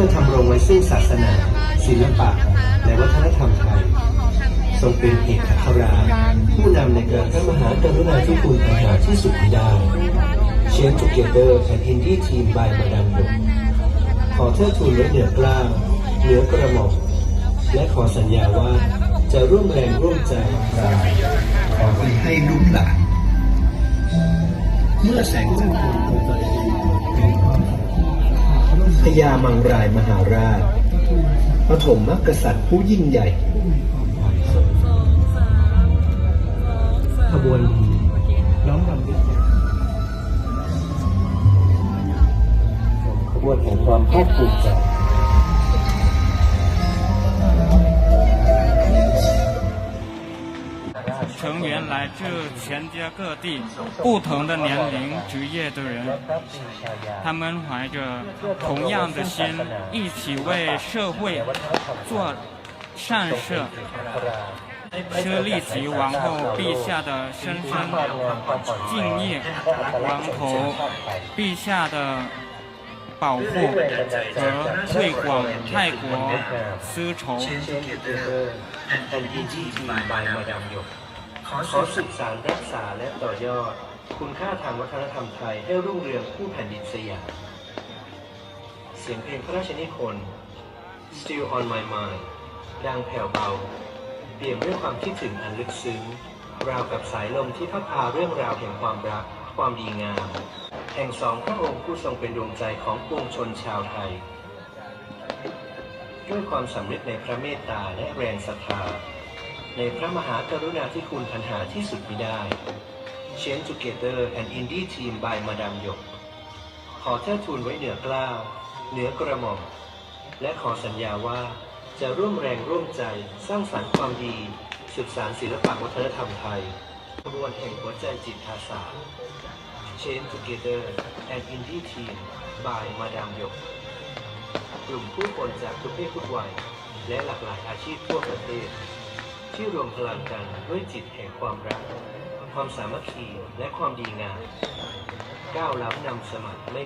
พื่อทำรงไว้ซึ่งศาสนา ศิลปะ และวัฒนธรรมไทย ทรงเป็นเอกอัครราชผู้นำในการพระมหากรุณาธิคุณอันหาที่สุดมิได้เชนจูเกเตอร์แอนอินดี้ทีมบายมาดามยกขอเทิดทูนไว้เหนือกล้าวเหนือกระหม่อมและขอสัญญาว่าจะร่วมแรงร่วมใจขอให้ลูกหลานเมื่อแสงจันทร์พ ญามังรายมหาราชปฐมมกษัตริย์ผู้ยิ่งใหญ่ ขบวนน้อมรำลึกขบวนแห่งความภาคภูมิใจ 成员来自全家各地不同的年龄、职业的人，他们怀着同样的心，一起为社会做善事，是立即王后陛下的深深敬意，王侯陛下的保护和推广泰国丝绸。 แอขอสืบสารรักษาและต่อยอด คุณค่าทางวัฒนธรรมไทยให้รุ่งเรืองคู่แผ่นดินสยามเสียงเพลงพระราชนิพนธ์ Still on my mind ดังแผ่วเบา เปี่ยมด้วยความคิดถึงอันลึกซึ้ง ราวกับสายลมที่พัดพาเรื่องราวแห่งความรัก ความดีงาม แห่งสองพระองค์ผู้ทรงเป็นดวงใจของปวงชนชาวไทย ด้วยความสำเร็จในพระเมตตาและแรงศรัทธา ในพระมหากรุณาธิคุณพันหาที่สุดมิได้เชนจูเกเตอร์แอนด์อินดี้ทีมบายมาดามหยก ขอเทิดทูนไว้เหนือกล้าว เหนือกระหม่อม และขอสัญญาว่าจะร่วมแรงร่วมใจสร้างสรรค์ความดี สืบสานศิลปะวัฒนธรรมไทยขบวนแห่งหัวใจจิตอาสา Chain Together and Indie Team by มาดามหยก กลุ่มผู้คนจากทุกเพศทุกวัย และหลากหลายอาชีพทั่วประเทศ ที่รวมพลังกันด้วยจิตแห่งความรัก ความสามัคคีและความดีงามก้าวล้ำนำสมัยไม่